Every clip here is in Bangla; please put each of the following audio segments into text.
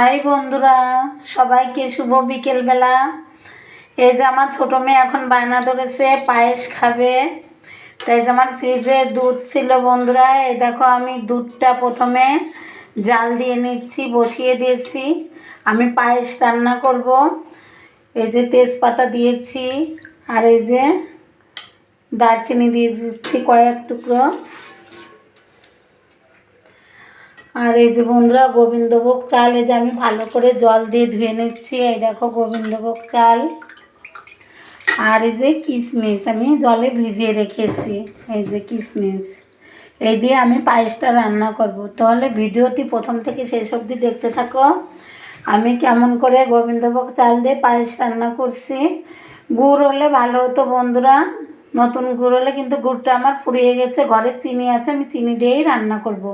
হাই বন্ধুরা, সবাইকে শুভ বিকেলবেলা। এই যে আমার ছোটো মেয়ে এখন বায়না ধরেছে, পায়েস খাবে। তাই যে আমার ফ্রিজে দুধ ছিল বন্ধুরা, এই দেখো আমি দুধটা প্রথমে জাল দিয়ে নিচ্ছি, বসিয়ে দিয়েছি। আমি পায়েস রান্না করব। এই যে তেজপাতা দিয়েছি, আর এই যে দারচিনি দিয়ে দিচ্ছি কয়েক টুকরো। আর এই যে বন্ধুরা, গোবিন্দভোগ চাল, এই যে আমি ভালো করে জল দিয়ে ধুয়ে নিচ্ছি। এই দেখো গোবিন্দভোগ চাল। আর এই যে কিশমিশ, আমি জলে ভিজিয়ে রেখেছি। এই যে কিশমিশ। এই দিয়ে আমি পায়েসটা রান্না করব। তাহলে ভিডিওটি প্রথম থেকে শেষ অবধি দেখতে থাকো। আমি কেমন করে গোবিন্দভোগ চাল দিয়ে পায়েস রান্না করছি। গুড় হলে ভালো হতো বন্ধুরা। নতুন গুড় হলে কিন্তু গুড়টা আমার ফুরিয়ে গেছে। ঘরে চিনি আছে, আমি চিনি দিয়েই রান্না করব।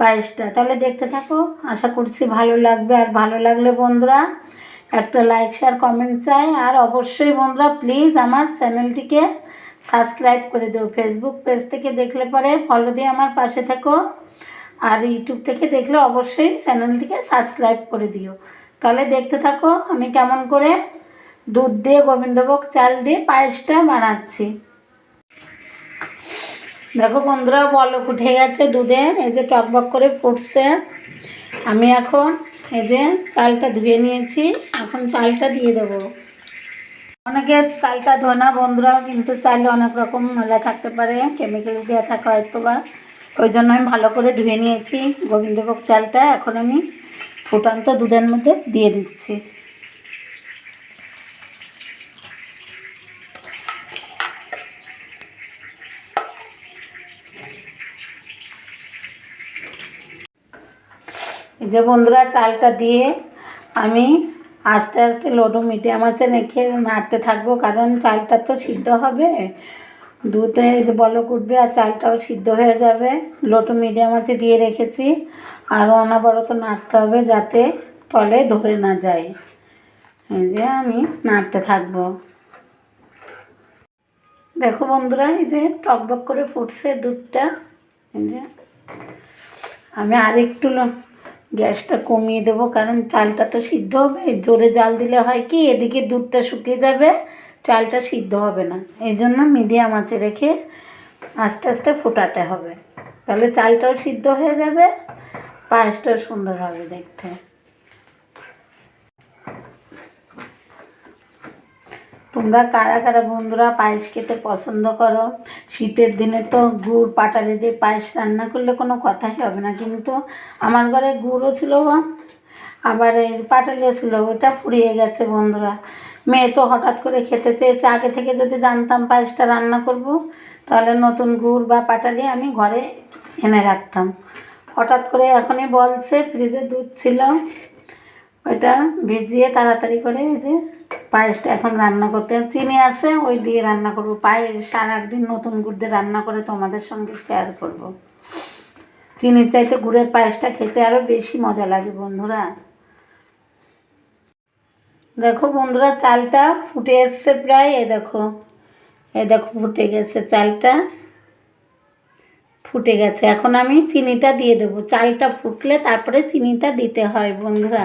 পায়েসটা তাহলে দেখতে থাকো, আশা করছি ভালো লাগবে। আর ভালো লাগলে বন্ধুরা, একটা লাইক শেয়ার কমেন্ট চাই। আর অবশ্যই বন্ধুরা প্লিজ আমার চ্যানেলটিকে সাবস্ক্রাইব করে দিও। ফেসবুক পেজ থেকে দেখলে পরে ফলো দিয়ে আমার পাশে থেকো। আর ইউটিউব থেকে দেখলে অবশ্যই চ্যানেলটিকে সাবস্ক্রাইব করে দিও। তাহলে দেখতে থাকো, আমি কেমন করে দুধ দিয়ে, গোবিন্দভোগ চাল দিয়ে পায়েসটা বানাচ্ছি। দেখো বন্ধুরা বলক উঠে গেছে দুধের, এই যে টকবক করে ফুটছে। আমি এখন এই যে চালটা ধুয়ে নিয়েছি, এখন চালটা দিয়ে দেবো। অনেকে চালটা ধোয় না বন্ধুরা, কিন্তু চালে অনেক রকম ময়লা থাকতে পারে কেমিক্যাল দেওয়া থাকে হয়তো বা। ওই জন্য আমি ভালো করে ধুয়ে নিয়েছি। গোবিন্দভোগ চালটা এখন আমি ফুটান্ত দুধের মধ্যে দিয়ে দিচ্ছি। যে বন্ধুরা, চালটা দিয়ে আমি আস্তে আস্তে লোডো মিডিয়াম আছে রেখে নাড়তে থাকব, কারণ চালটা তো সিদ্ধ হবে। দুধে বলক উঠবে আর চালটাও সিদ্ধ হয়ে যাবে। লোটো মিডিয়াম আছে দিয়ে রেখেছি। আর অনবরত নাড়তে হবে যাতে তলে ধরে না যায়। এই যে আমি নাড়তে থাকব। দেখো বন্ধুরা, এই যে টকবক করে ফুটছে দুধটা। এই যে আমি আরেকটু গ্যাসটা কমিয়ে দেবো, কারণ চালটা তো সিদ্ধ হবে। জোরে জাল দিলে হয় কি, এদিকে দুধটা শুকিয়ে যাবে, চালটা সিদ্ধ হবে না। এই জন্য মিডিয়াম আঁচে রেখে আস্তে আস্তে ফোটাতে হবে। তাহলে চালটাও সিদ্ধ হয়ে যাবে, পায়েসটাও সুন্দর হবে দেখতে। তোমরা কারা কারা বন্ধুরা পায়েস খেতে পছন্দ করো? শীতের দিনে তো গুড় পাটালি দিয়ে পায়েস রান্না করলে কোনো কথাই হবে না। কিন্তু আমার ঘরে গুড়ও ছিল, আবার এই পাটালিও ছিল ওটা ফুরিয়ে গেছে বন্ধুরা। মেয়ে তো হঠাৎ করে খেতে চেয়েছে, আগে থেকে যদি জানতাম পায়েসটা রান্না করব, তাহলে নতুন গুড় বা পাটালি আমি ঘরে এনে রাখতাম। হঠাৎ করে এখনই বলছে, ফ্রিজে দুধ ছিল, ওইটা ভিজিয়ে তাড়াতাড়ি করে এই যে পায়েসটা এখন রান্না করতে চিনি আছে, ওই দিয়ে রান্না করব। পায়েস আর একদিন নতুন গুড় দিয়ে রান্না করে তোমাদের সঙ্গে শেয়ার করব। চিনির চাইতে গুড়ের পায়েসটা খেতে আরও বেশি মজা লাগে বন্ধুরা। দেখো বন্ধুরা, চালটা ফুটে এসছে প্রায়, এ দেখো। এ দেখো ফুটে গেছে চালটা। ফুটে গেছে। এখন আমি চিনিটা দিয়ে দেবো। চালটা ফুটলে তারপরে চিনিটা দিতে হয় বন্ধুরা।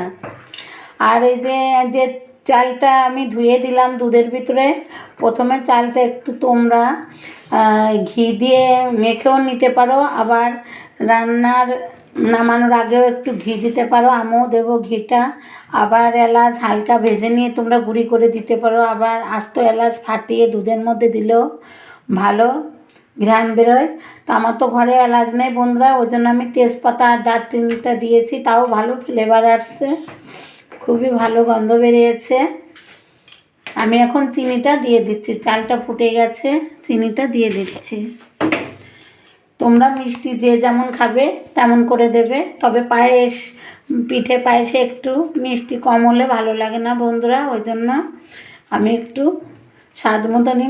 আর এই যে যে চালটা আমি ধুয়ে দিলাম দুধের ভিতরে। প্রথমে চালটা একটু তোমরা ঘি দিয়ে মেখেও নিতে পারো। আবার রান্নার, নামানোর আগেও একটু ঘি দিতে পারো। আমিও দেবো ঘিটা। আবার এলাচ হালকা ভেজে নিয়ে তোমরা গুঁড়ি করে দিতে পারো। আবার আস্ত এলাচ ফাটিয়ে দুধের মধ্যে দিলেও ভালো ঘ্রাণ বেরোয়। তো আমার তো ঘরে এলাচ নেই বন্ধুরা, ওই জন্য আমি তেজপাতা আর দারচিনিটা দিয়েছি। তাও ভালো ফ্লেভার আসছে। খুবই ভালো গন্ধ বেরিয়েছে। আমি এখন চিনিটা দিয়ে দিচ্ছি। চালটা ফুটে গেছে, চিনিটা দিয়ে দিচ্ছি। তোমরা মিষ্টি যে যেমন খাবে তেমন করে দেবে। তবে পায়েস, পিঠে পায়েসে একটু মিষ্টি কম হলে ভালো লাগে না বন্ধুরা। ওই জন্য আমি একটু স্বাদ মতনই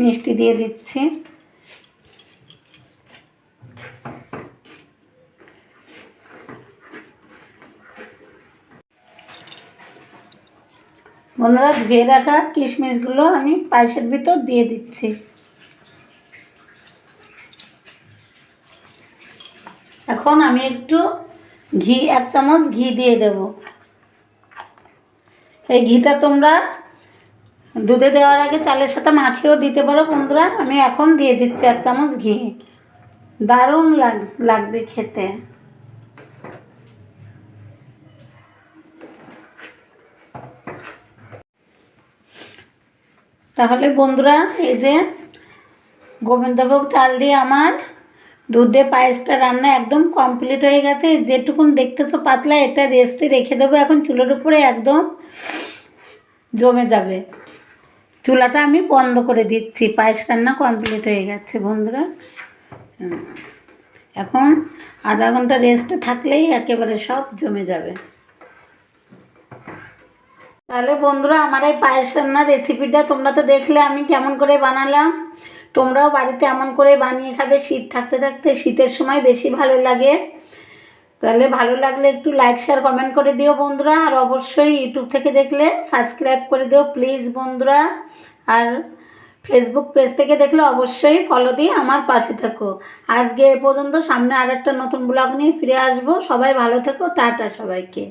মিষ্টি দিয়ে দিচ্ছি। বন্ধুরা ধুয়ে রাখা কিশমিশগুলো আমি পায়েসের ভিতর দিয়ে দিচ্ছি। এখন আমি একটু ঘি, এক চামচ ঘি দিয়ে দেব। এই ঘিটা তোমরা দুধে দেওয়ার আগে চালের সাথে মাখিয়েও দিতে পারো বন্ধুরা। আমি এখন দিয়ে দিচ্ছি এক চামচ ঘি। দারুণ লাগ, লাগবে খেতে। তাহলে বন্ধুরা, এই যে গোবিন্দভোগ চাল দিয়ে আমার দুধে পায়েসটা রান্না একদম কমপ্লিট হয়ে গেছে। যেটুকুন দেখতেছো পাতলা, এটা রেস্টে রেখে দেবো। এখন চুলোর উপরে একদম জমে যাবে। চুলাটা আমি বন্ধ করে দিচ্ছি। পায়েস রান্না কমপ্লিট হয়ে গেছে বন্ধুরা। এখন আধা ঘণ্টা রেস্টে থাকলেই একেবারে সব জমে যাবে। তাহলে বন্ধুরা, আমার এই পায়েস রান্নার রেসিপিটা তোমরা তো দেখলে, আমি কেমন করে বানালাম। তোমরাও বাড়িতে এমন করে বানিয়ে খাবে, শীত থাকতে থাকতে। শীতের সময় বেশি ভালো লাগে। তাহলে ভালো লাগলে একটু লাইক শেয়ার কমেন্ট করে দিও বন্ধুরা। আর অবশ্যই ইউটিউব থেকে দেখলে সাবস্ক্রাইব করে দিও প্লিজ বন্ধুরা। আর ফেসবুক পেজ থেকে দেখলে অবশ্যই ফলো দিয়ে আমার পাশে থেকো। আজকে এ পর্যন্ত সামনে আর একটা নতুন ব্লগ নিয়ে ফিরে আসব। সবাই ভালো থেকো, টাটা সবাইকে।